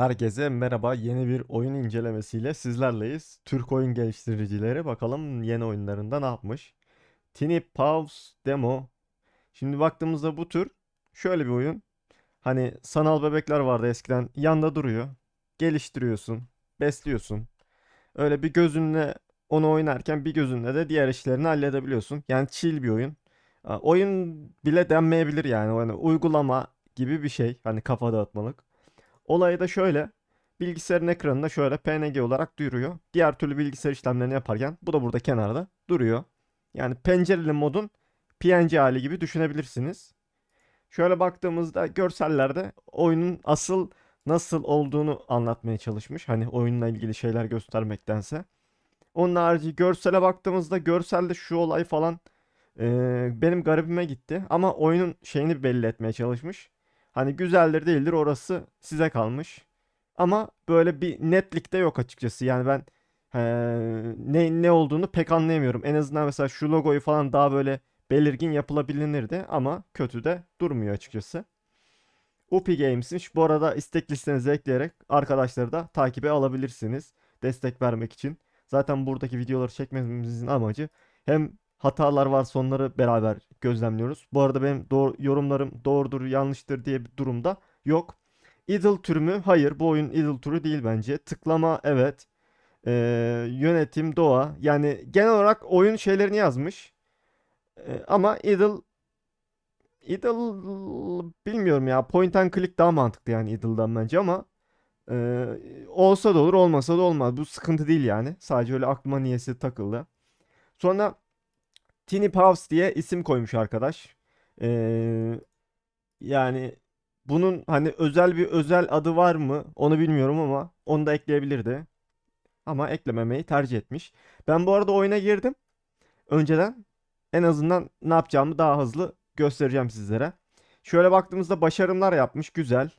Herkese merhaba. Yeni bir oyun incelemesiyle sizlerleyiz. Türk oyun geliştiricileri bakalım yeni oyunlarında ne yapmış. Tiny Paws Demo. Şimdi baktığımızda bu tür şöyle bir oyun. Hani sanal bebekler vardı eskiden yanda duruyor. Geliştiriyorsun, besliyorsun. Öyle bir gözünle onu oynarken bir gözünle de diğer işlerini halledebiliyorsun. Yani chill bir oyun. Oyun bile denmeyebilir yani. Yani uygulama gibi bir şey. Hani kafa dağıtmalık. Olay da şöyle. Bilgisayarın ekranında şöyle PNG olarak duruyor. Diğer türlü bilgisayar işlemlerini yaparken bu da burada kenarda duruyor. Yani pencereli modun PNG hali gibi düşünebilirsiniz. Şöyle baktığımızda görsellerde oyunun asıl nasıl olduğunu anlatmaya çalışmış. Hani oyunla ilgili şeyler göstermektense. Onun harici görsele baktığımızda görselde şu olay falan eee, benim garibime gitti. Ama oyunun şeyini belli etmeye çalışmış. Hani güzeldir değildir orası size kalmış. Ama böyle bir netlikte yok açıkçası. Yani ben eee, ne ne olduğunu pek anlayamıyorum. En azından mesela şu logoyu falan daha böyle belirgin yapılabilirdi ama kötü de durmuyor açıkçası. Upi Games'miş. Bu arada istek listenize ekleyerek arkadaşları da takibe alabilirsiniz. Destek vermek için. Zaten buradaki videoları çekmemizin amacı hem hatalar varsa onları beraber gözlemliyoruz. Bu arada benim doğru, yorumlarım doğrudur yanlıştır diye bir durumda yok. Idle türü mü? Hayır bu oyun idle türü değil bence. Tıklama evet. Ee, yönetim doğa. Yani genel olarak oyun şeylerini yazmış. Ee, ama idle idle bilmiyorum ya. Point and click daha mantıklı yani idle'dan bence ama ee, olsa da olur olmasa da olmaz. Bu sıkıntı değil yani. Sadece öyle aklıma niyesi takıldı. Sonra Tiny Paws diye isim koymuş arkadaş. Ee, yani bunun hani özel bir özel adı var mı onu bilmiyorum ama onu da ekleyebilirdi. Ama eklememeyi tercih etmiş. Ben bu arada oyuna girdim. Önceden en azından ne yapacağımı daha hızlı göstereceğim sizlere. Şöyle baktığımızda başarımlar yapmış. Güzel.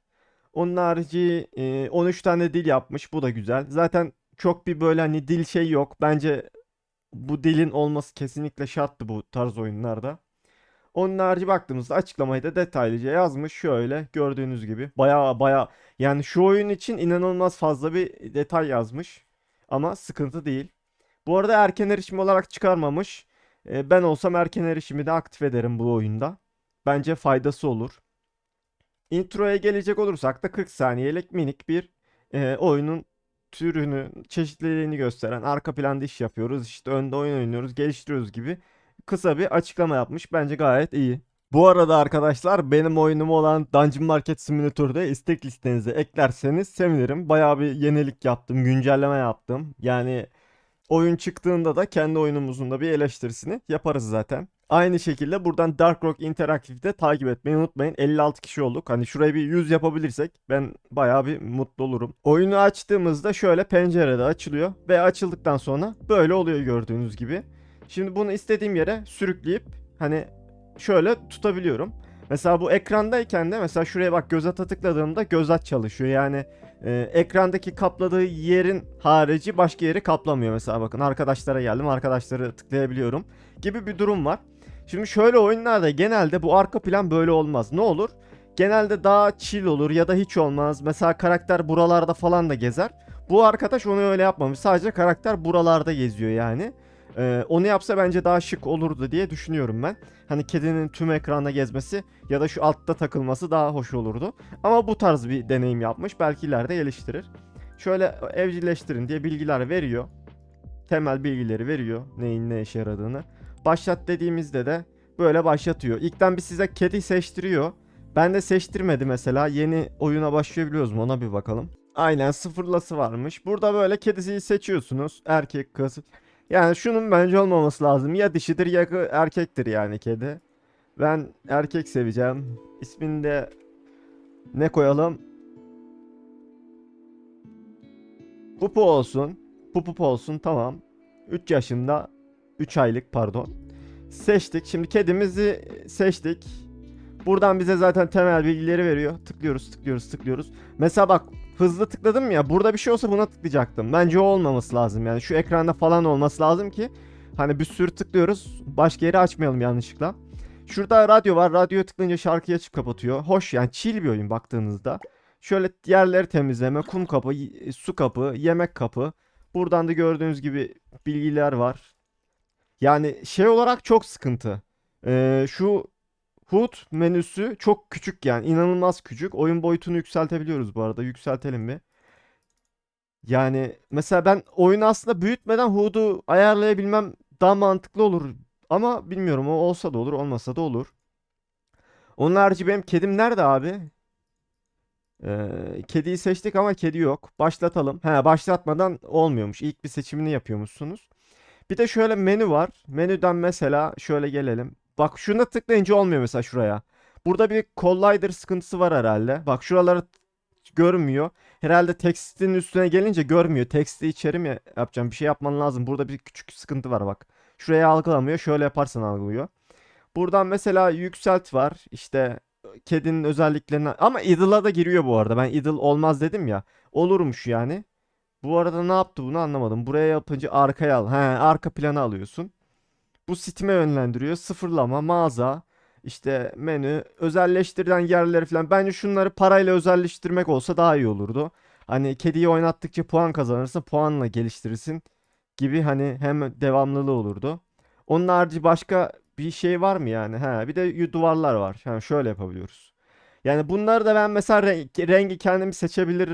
Onun harici e, 13 tane dil yapmış. Bu da güzel. Zaten çok bir böyle hani dil şey yok. Bence bu dilin olması kesinlikle şarttı bu tarz oyunlarda. Onun harici baktığımızda açıklamayı da detaylıca yazmış. Şöyle gördüğünüz gibi. Baya baya yani şu oyun için inanılmaz fazla bir detay yazmış. Ama sıkıntı değil. Bu arada erken erişim olarak çıkarmamış. E, ben olsam erken erişimi de aktif ederim bu oyunda. Bence faydası olur. Introya gelecek olursak da 40 saniyelik minik bir e, oyunun türünü, çeşitliliğini gösteren arka planda iş yapıyoruz, işte önde oyun oynuyoruz, geliştiriyoruz gibi kısa bir açıklama yapmış. Bence gayet iyi. Bu arada arkadaşlar benim oyunum olan Dungeon Market Simulator'da istek listenize eklerseniz sevinirim. Bayağı bir yenilik yaptım, güncelleme yaptım. Yani oyun çıktığında da kendi oyunumuzun da bir eleştirisini yaparız zaten. Aynı şekilde buradan Dark Rock Interactive'de takip etmeyi unutmayın. 56 kişi olduk. Hani şurayı bir 100 yapabilirsek ben bayağı bir mutlu olurum. Oyunu açtığımızda şöyle pencerede açılıyor ve açıldıktan sonra böyle oluyor gördüğünüz gibi. Şimdi bunu istediğim yere sürükleyip hani şöyle tutabiliyorum. Mesela bu ekrandayken de mesela şuraya bak göz ata tıkladığımda göz at çalışıyor. Yani e, ekrandaki kapladığı yerin harici başka yeri kaplamıyor. Mesela bakın arkadaşlara geldim arkadaşları tıklayabiliyorum gibi bir durum var. Şimdi şöyle oyunlarda genelde bu arka plan böyle olmaz. Ne olur? Genelde daha chill olur ya da hiç olmaz. Mesela karakter buralarda falan da gezer. Bu arkadaş onu öyle yapmamış. Sadece karakter buralarda geziyor yani. Ee, onu yapsa bence daha şık olurdu diye düşünüyorum ben. Hani kedinin tüm ekranda gezmesi ya da şu altta takılması daha hoş olurdu. Ama bu tarz bir deneyim yapmış. Belki ileride geliştirir. Şöyle evcilleştirin diye bilgiler veriyor. Temel bilgileri veriyor. Neyin ne işe yaradığını. Başlat dediğimizde de böyle başlatıyor. İlkten bir size kedi seçtiriyor. Ben de seçtirmedi mesela. Yeni oyuna başlayabiliyoruz mu ona bir bakalım. Aynen sıfırlası varmış. Burada böyle kedisiyi seçiyorsunuz. Erkek kız. Yani şunun bence olmaması lazım. Ya dişidir ya erkektir yani kedi. Ben erkek seveceğim. İsmini de ne koyalım? Pupu olsun. Pupup olsun tamam. 3 yaşında 3 aylık pardon. Seçtik. Şimdi kedimizi seçtik. Buradan bize zaten temel bilgileri veriyor. Tıklıyoruz, tıklıyoruz, tıklıyoruz. Mesela bak hızlı tıkladım ya. Burada bir şey olsa buna tıklayacaktım. Bence o olmaması lazım yani. Şu ekranda falan olması lazım ki hani bir sürü tıklıyoruz. Başka yeri açmayalım yanlışlıkla. Şurada radyo var. Radyoya tıklayınca şarkıyı açıp kapatıyor. Hoş yani chill bir oyun baktığınızda. Şöyle yerleri temizleme, kum kapı, su kapı, yemek kapı. Buradan da gördüğünüz gibi bilgiler var. Yani şey olarak çok sıkıntı. Ee, şu HUD menüsü çok küçük yani inanılmaz küçük. Oyun boyutunu yükseltebiliyoruz bu arada. Yükseltelim mi? Yani mesela ben oyunu aslında büyütmeden HUD'u ayarlayabilmem daha mantıklı olur. Ama bilmiyorum o olsa da olur olmasa da olur. Onun harici benim kedim nerede abi? Ee, kediyi seçtik ama kedi yok. Başlatalım. He başlatmadan olmuyormuş. İlk bir seçimini yapıyormuşsunuz. Bir de şöyle menü var. Menüden mesela şöyle gelelim. Bak şuna tıklayınca olmuyor mesela şuraya. Burada bir collider sıkıntısı var herhalde. Bak şuraları görmüyor. Herhalde tekstin üstüne gelince görmüyor. Teksti içeri mi yapacağım? Bir şey yapman lazım. Burada bir küçük sıkıntı var bak. Şuraya algılamıyor. Şöyle yaparsan algılıyor. Buradan mesela yükselt var. İşte kedinin özelliklerini ama idle'a da giriyor bu arada. Ben idle olmaz dedim ya. Olurmuş yani. Bu arada ne yaptı bunu anlamadım. Buraya yapınca arkaya al. He, arka planı alıyorsun. Bu Steam'e yönlendiriyor. Sıfırlama, mağaza, işte menü, özelleştirilen yerleri falan. Bence şunları parayla özelleştirmek olsa daha iyi olurdu. Hani kediyi oynattıkça puan kazanırsın, puanla geliştirirsin gibi hani hem devamlılığı olurdu. Onun harici başka bir şey var mı yani? Ha, bir de duvarlar var. Yani şöyle yapabiliyoruz. Yani bunları da ben mesela rengi kendim seçebilir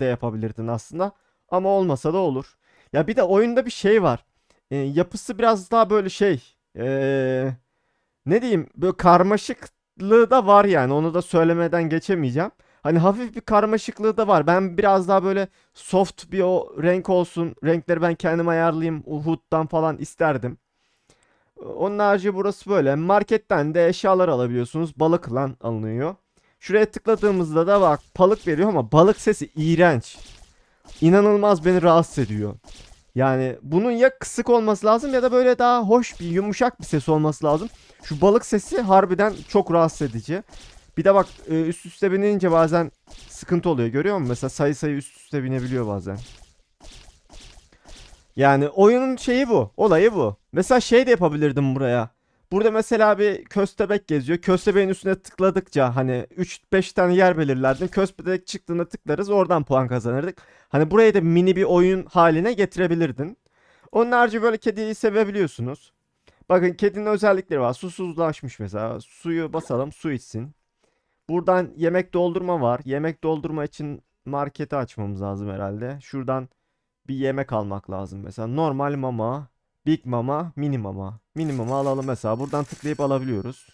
da yapabilirdin aslında. Ama olmasa da olur. Ya bir de oyunda bir şey var. Ee, yapısı biraz daha böyle şey. ee, ne diyeyim? Böyle karmaşıklığı da var yani. Onu da söylemeden geçemeyeceğim. Hani hafif bir karmaşıklığı da var. Ben biraz daha böyle soft bir o renk olsun. Renkleri ben kendim ayarlayayım. Uhud'dan falan isterdim. Onun harici burası böyle. Marketten de eşyalar alabiliyorsunuz. Balık lan alınıyor. Şuraya tıkladığımızda da bak balık veriyor ama balık sesi iğrenç. İnanılmaz beni rahatsız ediyor. Yani bunun ya kısık olması lazım ya da böyle daha hoş bir yumuşak bir ses olması lazım. Şu balık sesi harbiden çok rahatsız edici. Bir de bak e, üst üste binince bazen sıkıntı oluyor görüyor musun? Mesela sayı sayı üst üste binebiliyor bazen. Yani oyunun şeyi bu. Olayı bu. Mesela şey de yapabilirdim buraya. Burada mesela bir köstebek geziyor. Köstebeğin üstüne tıkladıkça hani 3-5 tane yer belirlerdim. Köstebek çıktığında tıklarız oradan puan kazanırdık. Hani burayı da mini bir oyun haline getirebilirdin. Onun harici böyle kediyi sevebiliyorsunuz. Bakın kedinin özellikleri var. Susuzlaşmış mesela. Suyu basalım su içsin. Buradan yemek doldurma var. Yemek doldurma için marketi açmamız lazım herhalde. Şuradan bir yemek almak lazım mesela. Normal mama, big mama, mini mama. Mini mama alalım mesela. Buradan tıklayıp alabiliyoruz.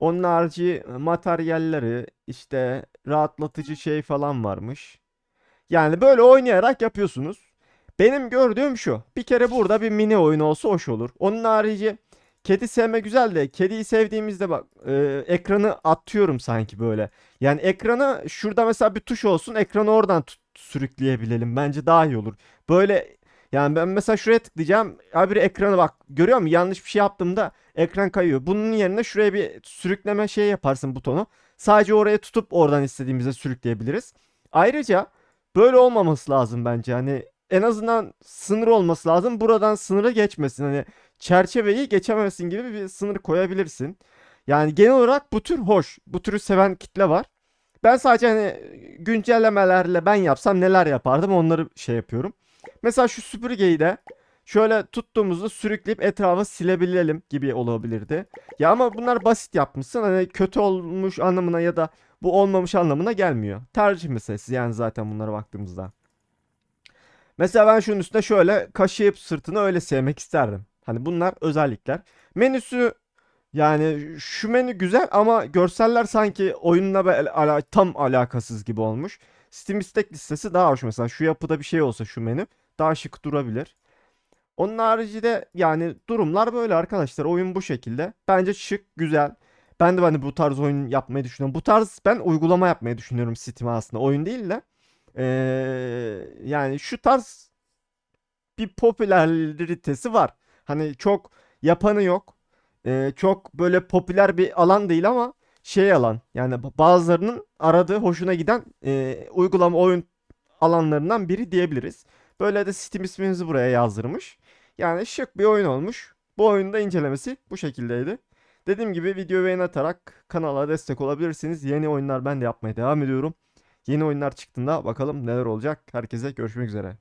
Onun harici e, materyalleri işte rahatlatıcı şey falan varmış. Yani böyle oynayarak yapıyorsunuz. Benim gördüğüm şu. Bir kere burada bir mini oyun olsa hoş olur. Onun harici kedi sevme güzel de kediyi sevdiğimizde bak e, ekranı atıyorum sanki böyle. Yani ekranı şurada mesela bir tuş olsun ekranı oradan tut- sürükleyebilelim. Bence daha iyi olur. Böyle yani ben mesela şuraya tıklayacağım. Abi ekranı bak görüyor musun? Yanlış bir şey yaptığımda ekran kayıyor. Bunun yerine şuraya bir sürükleme şey yaparsın butonu. Sadece oraya tutup oradan istediğimizde sürükleyebiliriz. Ayrıca böyle olmaması lazım bence. Hani en azından sınır olması lazım. Buradan sınırı geçmesin. Hani çerçeveyi geçememesin gibi bir sınır koyabilirsin. Yani genel olarak bu tür hoş. Bu türü seven kitle var. Ben sadece hani güncellemelerle ben yapsam neler yapardım onları şey yapıyorum. Mesela şu süpürgeyi de şöyle tuttuğumuzda sürükleyip etrafı silebilelim gibi olabilirdi. Ya ama bunlar basit yapmışsın. Hani kötü olmuş anlamına ya da bu olmamış anlamına gelmiyor. Tercih meselesi yani zaten bunlara baktığımızda. Mesela ben şunun üstüne şöyle kaşıyıp sırtını öyle sevmek isterdim. Hani bunlar özellikler. Menüsü yani şu menü güzel ama görseller sanki oyunla be- ala- tam alakasız gibi olmuş. Steam istek listesi daha hoş mesela. Şu yapıda bir şey olsa şu menü daha şık durabilir. Onun haricinde yani durumlar böyle arkadaşlar. Oyun bu şekilde. Bence şık, güzel. Ben de hani bu tarz oyun yapmayı düşünüyorum. Bu tarz ben uygulama yapmayı düşünüyorum Steam'e aslında. Oyun değil de. Ee, yani şu tarz bir popülaritesi var. Hani çok yapanı yok. Ee, çok böyle popüler bir alan değil ama şey alan. Yani ba- bazılarının aradığı hoşuna giden e, uygulama oyun alanlarından biri diyebiliriz. Böyle de Steam isminizi buraya yazdırmış. Yani şık bir oyun olmuş. Bu oyunda incelemesi bu şekildeydi. Dediğim gibi videoyu beğen atarak kanala destek olabilirsiniz. Yeni oyunlar ben de yapmaya devam ediyorum. Yeni oyunlar çıktığında bakalım neler olacak. Herkese görüşmek üzere.